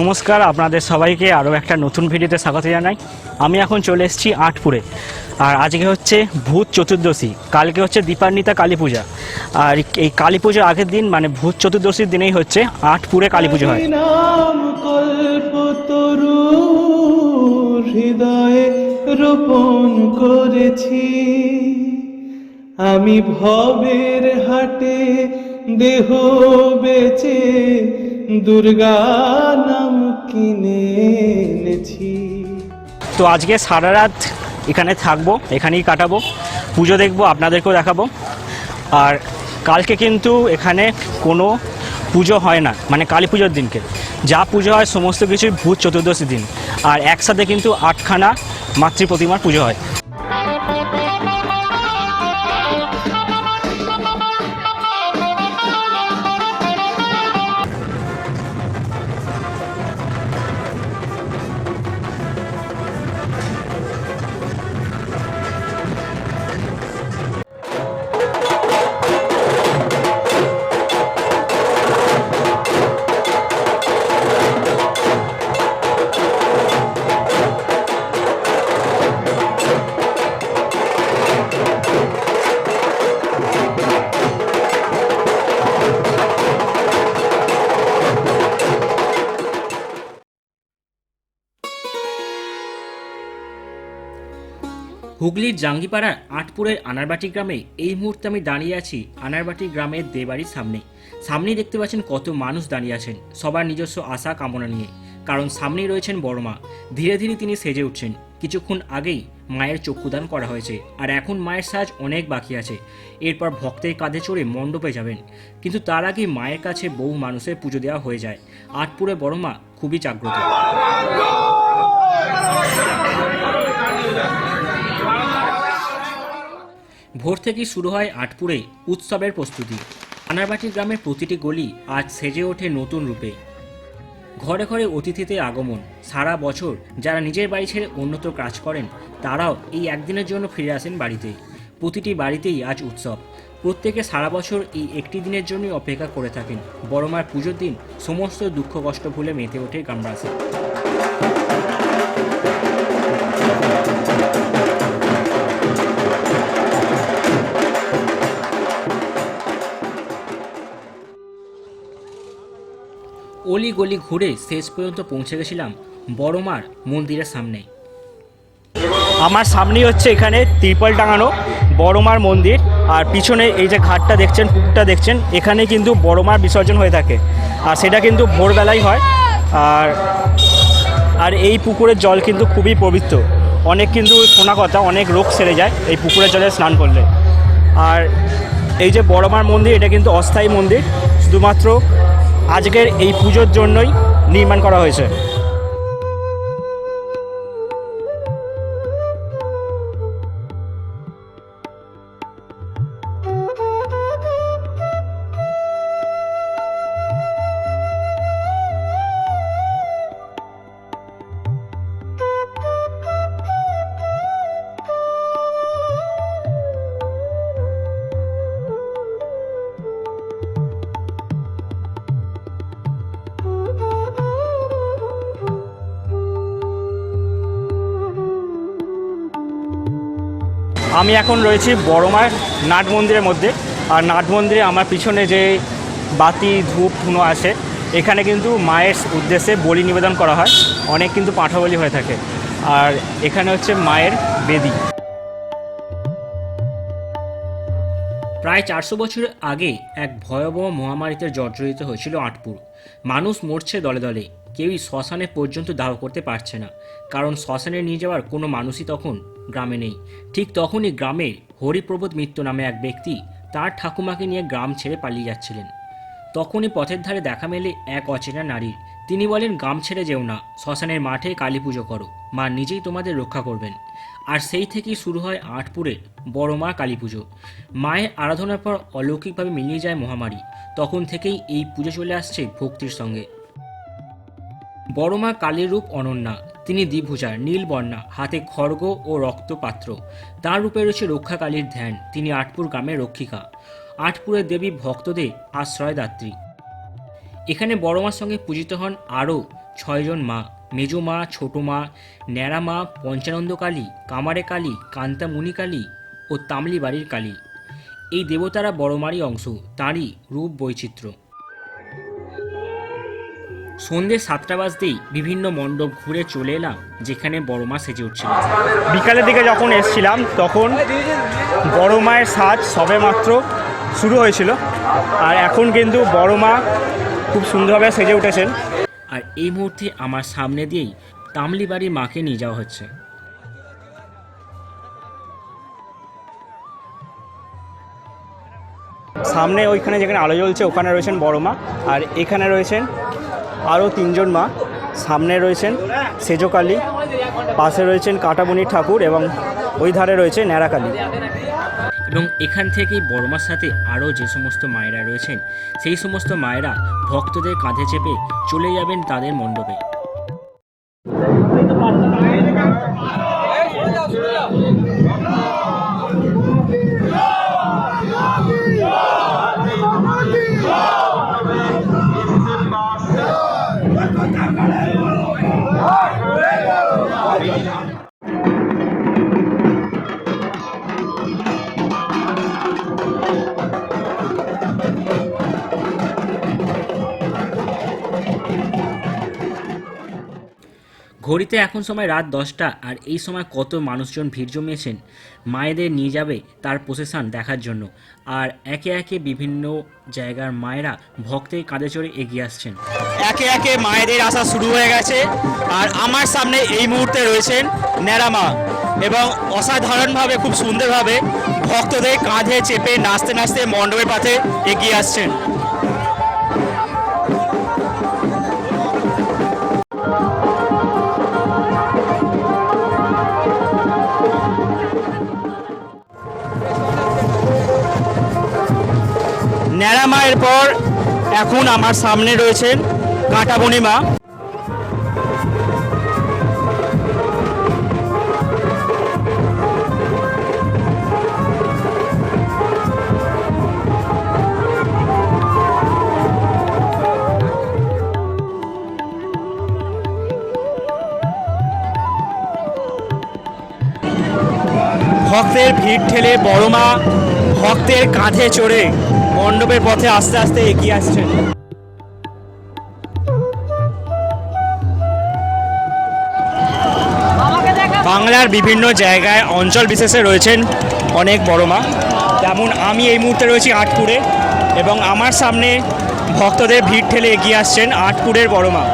নমস্কার, আপনাদের সবাইকে আরও একটা নতুন ভিডিওতে স্বাগত জানাই। আমি এখন চলে এসেছি আটপুরে। আর আজকে হচ্ছে ভূত চতুর্দশী, কালকে হচ্ছে দীপান্বিতা কালী পূজা। আর এই কালী পুজোর আগের দিন মানে ভূত চতুর্দশীর দিনেই হচ্ছে আটপুরে কালী পুজো হয়। রোপণ করেছি। আমি ভবের হাটে দেহ বেচে দুর্গা নাম কিনে এনেছি। তো আজকে সারা রাত এখানে থাকব, এখানেই কাটাবো, পুজো দেখব, আপনাদেরকেও দেখাবো। আর কালকে কিন্তু এখানে কোনো পুজো হয় না মানে কালী পুজোর দিনকে। যা পুজো হয় সমস্ত কিছুই ভূত চতুর্দশী দিন। আর একসাথে কিন্তু আটখানা মাতৃ প্রতিমার পুজো হয়। হুগলির জাঙ্গিপাড়ার আটপুরের আনারবাটি গ্রামে এই মুহূর্তে আমি দাঁড়িয়ে আছি আনারবাটি গ্রামের দেবাড়ির সামনে। সামনেই দেখতে পাচ্ছেন কত মানুষ দাঁড়িয়ে আছেন, সবার নিজস্ব আশা কামনা নিয়ে। কারণ সামনেই রয়েছেন বড় মা। ধীরে ধীরে তিনি সেজে উঠছেন। কিছুক্ষণ আগেই মায়ের চক্ষুদান করা হয়েছে আর এখন মায়ের সাজ অনেক বাকি আছে। এরপর ভক্তের কাঁধে চড়ে মণ্ডপে যাবেন। কিন্তু তার আগে মায়ের কাছে বহু মানুষের পুজো দেওয়া হয়ে যায়। আটপুরে বড় মা খুবই জাগ্রত। ভোর থেকেই শুরু হয় আটপুরে উৎসবের প্রস্তুতি। আনারবাটি গ্রামের প্রতিটি গলি আজ সেজে ওঠে নতুন রূপে। ঘরে ঘরে অতিথিতে আগমন। সারা বছর যারা নিজের বাড়ি ছেড়ে অন্যত্র কাজ করেন, তারাও এই একদিনের জন্য ফিরে আসেন বাড়িতে। প্রতিটি বাড়িতেই আজ উৎসব। প্রত্যেকে সারা বছর এই একটি দিনের জন্যই অপেক্ষা করে থাকেন। বড়মার পুজোর দিন সমস্ত দুঃখ কষ্ট ভুলে মেতে ওঠে গ্রামবাসী। অলি গলি ঘুরে শেষ পর্যন্ত পৌঁছে গেছিলাম বড়মার মন্দিরের সামনে। আমার সামনেই হচ্ছে এখানে ত্রিপল টাঙানো বড়মার মন্দির। আর পিছনে এই যে ঘাটটা দেখছেন, পুকুরটা দেখছেন, এখানে কিন্তু বড়মার বিসর্জন হয়ে থাকে। আর সেটা কিন্তু ভোরবেলাই হয়। আর আর এই পুকুরের জল কিন্তু খুবই পবিত্র। অনেক কিন্তু শোনা কথা, অনেক রোগ সেরে যায় এই পুকুরের জলে স্নান করলে। আর এই যে বড়মার মন্দির, এটা কিন্তু অস্থায়ী মন্দির। শুধুমাত্র আজকের এই পুজোর জন্যই নির্মাণ করা হয়েছে। আমি এখন রয়েছি বড়মার নাট মন্দিরের মধ্যে। আর নাট মন্দিরে আমার পিছনে যে বাতি, ধূপ, ধুনো আছে, এখানে কিন্তু মায়ের উদ্দেশ্যে বলি নিবেদন করা হয়। অনেক কিন্তু পাঠাবলি হয়ে থাকে। আর এখানে হচ্ছে মায়ের বেদি। প্রায় চারশো বছর আগে এক ভয়াবহ মহামারীতে জর্জরিত হয়েছিল আটপুর। মানুষ মরছে দলে দলে। কেউই শ্মশানে পর্যন্ত দাহ করতে পারছে না। কারণ শ্মশানে নিয়ে যাওয়ার কোনো মানুষই তখন গ্রামে নেই। ঠিক তখনই গ্রামের হরিপ্রবোধ মিত্র নামে এক ব্যক্তি তার ঠাকুমাকে নিয়ে গ্রাম ছেড়ে পালিয়ে যাচ্ছিলেন। তখনই পথের ধারে দেখা মেলে এক অচেনা নারীর তিনি বলেন, গ্রাম ছেড়ে যেও না, শ্মশানের মাঠে কালী পুজো করো। মা নিজেই তোমাদের রক্ষা করবেন। আর সেই থেকেই শুরু হয় আটপুরের বড় মা কালী পুজো। মায়ের আরাধনার পর অলৌকিকভাবে মিলিয়ে যায় মহামারী। তখন থেকেই এই পুজো চলে আসছে ভক্তির সঙ্গে। বড় মা কালীর রূপ অনন্যা, তিনি দ্বিভুজা নীলবর্ণা, হাতে খড়গ ও রক্তপাত্র। তার রূপে রয়েছে রক্ষা কালীর ধ্যান, তিনি আটপুর গ্রামের রক্ষিকা। আটপুরের দেবী ভক্তদের আশ্রয়দাত্রী। এখানে বড় মার সঙ্গে পূজিত হন আরও ছয়জন মা, মেজো মা, ছোটো মা, ন্যাড়া মা, পঞ্চানন্দ কালী, কামারে কালী, কান্তামুনি কালী ও তামলি বাড়ির কালী। এই দেবতারা বড়মারই অংশ, তাঁরই রূপ বৈচিত্র্য। সন্ধ্যে সাতটা বাজতেই বিভিন্ন মণ্ডপ ঘুরে চলে এলাম যেখানে বড় মা সেজে উঠছিল। বিকালের দিকে যখন এসছিলাম তখন বড় মায়ের সাজ সবে মাত্র শুরু হয়েছিল। আর এখন কিন্তু বড় মা খুব সুন্দরভাবে সেজে উঠেছেন। আর এই মুহূর্তে আমার সামনে দিয়েই তামলি বাড়ির মাকে নিয়ে যাওয়া হচ্ছে। সামনে ওইখানে যেখানে আলো জ্বলছে ওখানে রয়েছেন বড় মা। আর এখানে রয়েছেন আরও তিনজন মা সামনে রয়েছেন সেজকালী, পাশে রয়েছেন কাটাবনি ঠাকুর এবং ওই ধারে রয়েছে ন্যাড়াকালী। এবং এখান থেকেই বড়মার সাথে আরও যে সমস্ত মায়েরা রয়েছেন, সেই সমস্ত মায়েরা ভক্তদের কাঁধে চেপে চলে যাবেন তাদের মণ্ডপে। Thank you. ঘড়িতে এখন সময় রাত দশটা, আর এই সময় কত মানুষজন ভিড় জমিয়েছেন, মায়েদের নিয়ে যাবে তার প্রসেশন দেখার জন্য। আর একে একে বিভিন্ন জায়গার মায়েরা ভক্তের কাঁধে চড়ে এগিয়ে আসছেন। একে একে মায়েদের আসা শুরু হয়ে গেছে, আর আমার সামনে এই মুহূর্তে রয়েছেন ন্যাড়ামা এবং অসাধারণভাবে, খুব সুন্দরভাবে ভক্তদের কাঁধে চেপে নাচতে নাচতে মণ্ডপের পাথে এগিয়ে আসছেন। ন্যাড়া মায়ের পর এখন আমার সামনে রয়েছেন কাঁটাবনি মা ভক্তের ভিড় ঠেলে বড় মা ভক্তের কাঁধে চড়ে মণ্ডপের পথে আস্তে আস্তে এগিয়ে আসছেন বাংলার বিভিন্ন জায়গায় অঞ্চল বিশেষে রয়েছেন অনেক বড় মা। যেমন আমি এই মুহূর্তে রয়েছি আটপুরে এবং আমার সামনে ভক্তদের ভিড় ঠেলে এগিয়ে আসছেন আটপুরের বড় মা।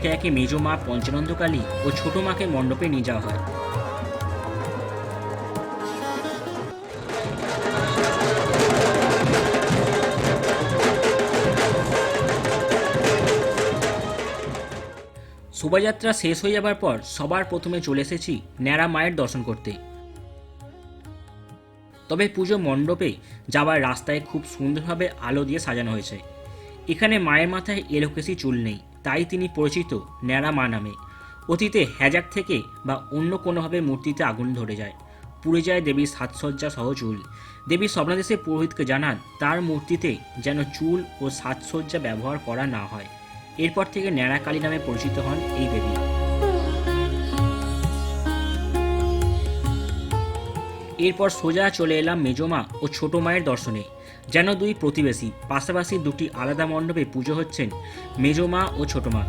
একে একে মেজ মা পঞ্চানন্দকালী ও ছোট মাকে মণ্ডপে নিয়ে যাওয়া হয়। শোভাযাত্রা শেষ হয়ে যাবার পর সবার প্রথমে চলে এসেছি ন্যাড়া মায়ের দর্শন করতে। তবে পুজো মণ্ডপে যাবার রাস্তায় খুব সুন্দরভাবে আলো দিয়ে সাজানো হয়েছে। এখানে মায়ের মাথায় এলোকেশি চুল নেই। তাই তিনি পরিচিত ন্যাড়া মা নামে। অতীতে হ্যাজাক থেকে বা অন্য কোনোভাবে মূর্তিতে আগুন ধরে যায়। পুড়ে যায় দেবীর সাজসজ্জা সহ চুল। দেবী স্বপ্নাদেশে পুরোহিতকে জানান, তার মূর্তিতে যেন চুল ও সাজসজ্জা ব্যবহার করা না হয়। এরপর থেকে ন্যাড়া কালী নামে পরিচিত হন এই দেবী। এরপর সোজা চলে এলাম মেজমা ও ছোট মায়ের দর্শনে। যেন দুই প্রতিবেশী, পাশাপাশি দুটি আলাদা মণ্ডপে পুজো হচ্ছেন মেজমা ও ছোট মা।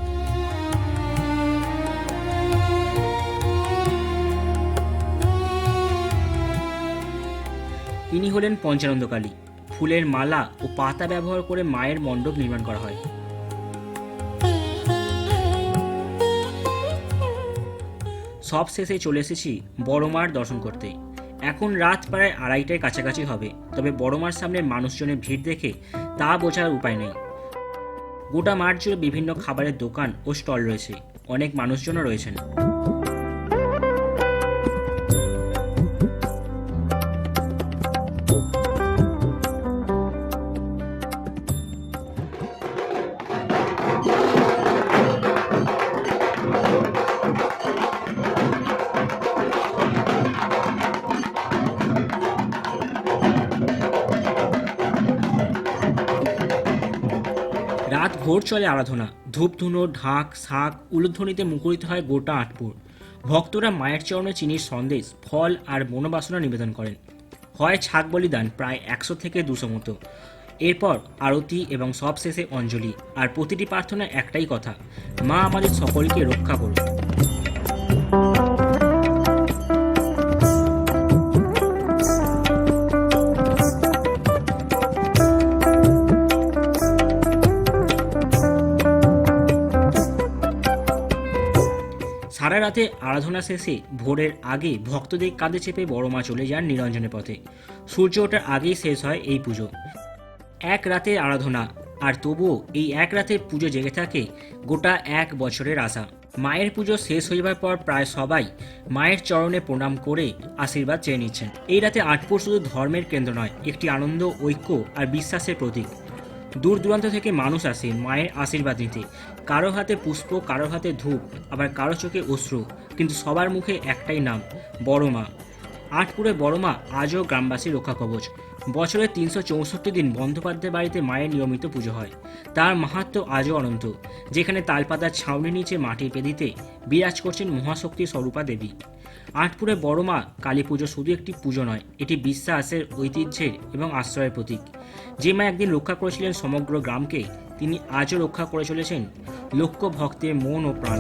ইনি হলেন পঞ্চানন্দকালী ফুলের মালা ও পাতা ব্যবহার করে মায়ের মণ্ডপ নির্মাণ করা হয়। সব শেষে চলে এসেছি বড়মার দর্শন করতে। এখন রাত প্রায় আড়াইটায় কাছাকাছি হবে, তবে বড় বড়মার সামনে মানুষজনের ভিড় দেখে তা বোঝার উপায় নেই। গোটা মাঠ জুড়ে বিভিন্ন খাবারের দোকান ও স্টল রয়েছে, অনেক মানুষজনও রয়েছেন। রাত ভোর চলে আরাধনা। ধূপধুনো ঢাক, শাক, উলুধ্বনিতে মুখরিত হয় গোটা আটপুর। ভক্তরা মায়ের চরণে চিনির সন্দেশ, ফল আর মনোবাসনা নিবেদন করেন। হয় ছাক বলিদান প্রায় একশো থেকে দুশো মতো। এরপর আরতি এবং সব শেষে অঞ্জলি। আর প্রতিটি প্রার্থনা একটাই কথা, মা আমাদের সকলকে রক্ষা করুন। রাতে আরাধনা শেষে ভোরের আগে ভক্তদের কাঁধে চেপে বড় মা চলে যান নিরঞ্জনের পথে। সূর্য ওঠার আগেই শেষ হয় এই পুজো। এক রাতের আরাধনা, আর তবুও এই এক রাতের পুজো জেগে থাকে গোটা এক বছরের আশা। মায়ের পুজো শেষ হইবার পর প্রায় সবাই মায়ের চরণে প্রণাম করে আশীর্বাদ চেয়ে নিচ্ছেন। এই রাতে আটপুর শুধু ধর্মের কেন্দ্র নয়, একটি আনন্দ, ঐক্য আর বিশ্বাসের প্রতীক। দূর দূরান্ত থেকে মানুষ আসে, মায়ের আশীর্বাদ নিতে। কারও হাতে পুষ্প, কারও হাতে ধূপ, আবার কারও চোখে অশ্রু, কিন্তু সবার মুখে একটাই নাম, বড় মা। আটপুরে বড় মা, আজও গ্রামবাসী রক্ষা কবচ বছরে তিনশো চৌষট্টি দিন বন্দ্যোপাধ্যায় বাড়িতে মায়ের নিয়মিত পুজো হয়। তার মাহাত্ম্য আজও অনন্ত, যেখানে তালপাতার ছাউনির নিচে মাটির পেদিতে বিরাজ করছেন মহাশক্তি স্বরূপা দেবী। আটপুরে বড় মা কালী পুজো শুধু একটি পুজো নয়, এটি বিশ্বাসের, ঐতিহ্যের এবং আশ্রয়ের প্রতীক। যে মা একদিন রক্ষা করেছিলেন সমগ্র গ্রামকে, তিনি আজও রক্ষা করে চলেছেন লক্ষ ভক্তের মন ও প্রাণ।